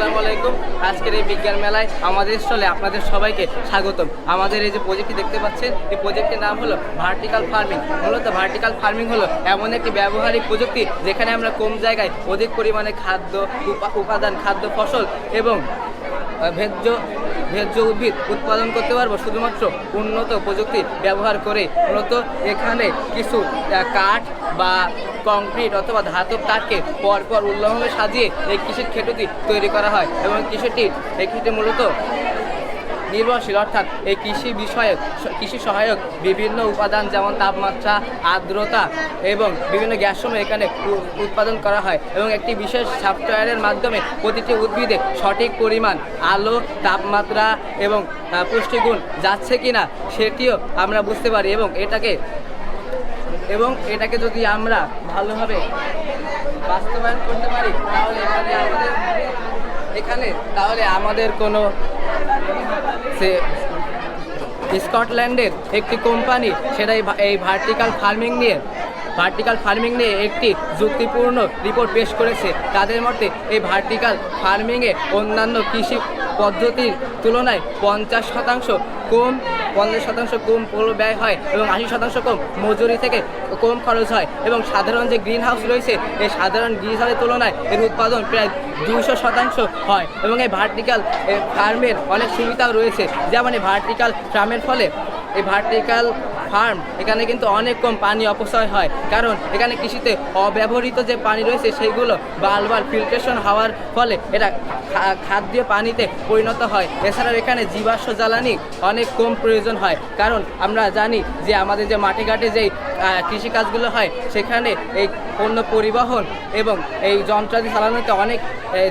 আসসালামু আলাইকুম। আজকের এই বিজ্ঞান মেলায় আমাদের স্টলে আপনাদের সবাইকে স্বাগতম। আমাদের এই যে প্রজেক্টটি দেখতে পাচ্ছেন এই প্রজেক্টের নাম হলো ভার্টিক্যাল ফার্মিং মূলত ভার্টিক্যাল ফার্মিং হলো এমন একটি ব্যবহারিক প্রযুক্তি যেখানে আমরা কম জায়গায় অধিক পরিমাণে খাদ্য উপাদান খাদ্য ফসল এবং আহ, ভেজ্য উদ্ভিদ উৎপাদন করতে পারব শুধুমাত্র উন্নত প্রযুক্তি ব্যবহার করে। মূলত এখানে কিছু কাঠ বা কংক্রিট অথবা ধাতব তারকে পরপর উল্লম্বে সাজিয়ে এই কৃষির ক্ষেত্রটি তৈরি করা হয় এবং কৃষিটি এই কৃষিটি মূলত নির্ভরশীল, অর্থাৎ এই কৃষি বিষয়ক, কৃষি সহায়ক বিভিন্ন উপাদান যেমন তাপমাত্রা, আর্দ্রতা এবং বিভিন্ন গ্যাস এখানে উৎপাদন করা হয় এবং একটি বিশেষ সফটওয়্যারের মাধ্যমে প্রতিটি উদ্ভিদে সঠিক পরিমাণ আলো, তাপমাত্রা এবং পুষ্টিগুণ যাচ্ছে কিনা সেটিও আমরা বুঝতে পারি এবং এটাকে এবং এটাকে যদি আমরা ভালোভাবে বাস্তবায়ন করতে পারি, তাহলে এখানে আমাদের, এখানে তাহলে আমাদের কোনো সে স্কটল্যান্ডের একটি কোম্পানি, সেটা এই ভার্টিক্যাল ফার্মিং নিয়ে ভার্টিক্যাল ফার্মিং নিয়ে একটি যুক্তিপূর্ণ রিপোর্ট পেশ করেছে। তাদের মতে, এই ভার্টিক্যাল ফার্মিংয়ে অন্যান্য কৃষি পদ্ধতির তুলনায় পঞ্চাশ শতাংশ কম পঞ্চাশ শতাংশ কম পৌর ব্যয় হয় এবং আশি শতাংশ কম মজুরি থেকে কম খরচ হয় এবং সাধারণ যে গ্রিন হাউস রয়েছে, এই সাধারণ গ্রিন হাউসের তুলনায় এর উৎপাদন প্রায় দুশো শতাংশ হয় এবং এই ভার্টিক্যাল ফার্মের অনেক সুবিধাও রয়েছে। যেমন এই ভার্টিক্যাল ফার্মের ফলে এই ভার্টিক্যাল ফার্ম এখানে কিন্তু অনেক কম পানি অপচয় হয়। কারণ এখানে কৃষিতে অব্যবহৃত যে পানি রয়েছে, সেইগুলো বারবার ফিল্ট্রেশন হওয়ার ফলে এটা খাদ্য পানিতে পরিণত হয়। এছাড়াও এখানে জীবাশ্ম জ্বালানি অনেক কম প্রয়োজন হয়। কারণ আমরা জানি যে আমাদের যে মাঠে ঘাটে যেই কৃষিকাজগুলো হয়, সেখানে এই পণ্য পরিবহন এবং এই যন্ত্রাদি চালানোতে অনেক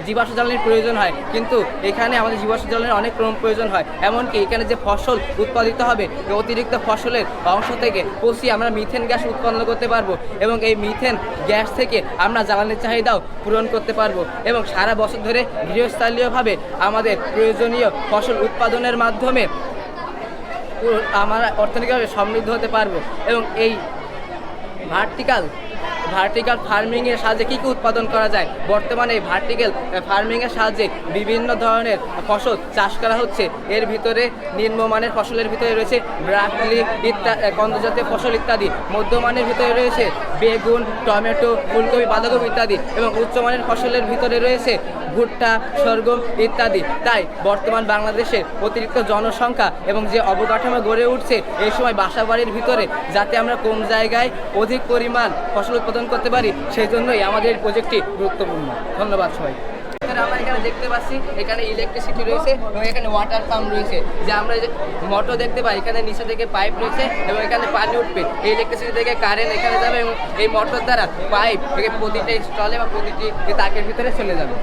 জীবাশ্ম জ্বালানির প্রয়োজন হয়। কিন্তু এখানে আমাদের জীবাশ্ম জ্বালানির অনেক কম প্রয়োজন হয়। এমনকি এখানে যে ফসল উৎপাদিত হবে অতিরিক্ত ফসলের অংশ থেকে পচিয়ে আমরা মিথেন গ্যাস উৎপন্ন করতে পারব এবং এই মিথেন গ্যাস থেকে আমরা জ্বালানির চাহিদাও পূরণ করতে পারব এবং সারা বছর ধরে গৃহস্থালীয়ভাবে আমাদের প্রয়োজনীয় ফসল উৎপাদনের মাধ্যমে আমরা অর্থনৈতিকভাবে সমৃদ্ধ হতে পারব এবং এই ভার্টিক্যাল ভার্টিক্যাল ফার্মিংয়ের সাহায্যে কী কী উৎপাদন করা যায়? বর্তমানে এই ভার্টিক্যাল ফার্মিংয়ের সাহায্যে বিভিন্ন ধরনের ফসল চাষ করা হচ্ছে। এর ভিতরে নিম্নমানের ফসলের ভিতরে রয়েছে ব্রাকলি ইত্যাদি কন্দজাতীয় ফসল ইত্যাদি। মধ্যমানের ভিতরে রয়েছে বেগুন, টমেটো, ফুলকপি, বাঁধাকপি ইত্যাদি এবং উচ্চমানের ফসলের ভিতরে রয়েছে ভুট্টা, সরগম ইত্যাদি। তাই বর্তমান বাংলাদেশের অতিরিক্ত জনসংখ্যা এবং যে অবকাঠামো গড়ে উঠছে, এই সময় বাসা বাড়ির ভিতরে যাতে আমরা কম জায়গায় অধিক পরিমাণ ফসল উৎপাদন করতে পারি সেই জন্যই আমাদের এই প্রজেক্টটি গুরুত্বপূর্ণ। ধন্যবাদ সবাই আমরা এখানে দেখতে পাচ্ছি, এখানে ইলেকট্রিসিটি রয়েছে এবং এখানে ওয়াটার পাম্প রয়েছে। যে আমরা মোটর দেখতে পাই, এখানে নিচে থেকে পাইপ রয়েছে এবং এখানে পানি উঠবে। এই ইলেকট্রিসিটি থেকে কারেন্ট এখানে যাবে এবং এই মোটর দ্বারা পাইপ প্রতিটি স্টলে বা প্রতিটি তাকের ভিতরে চলে যাবে।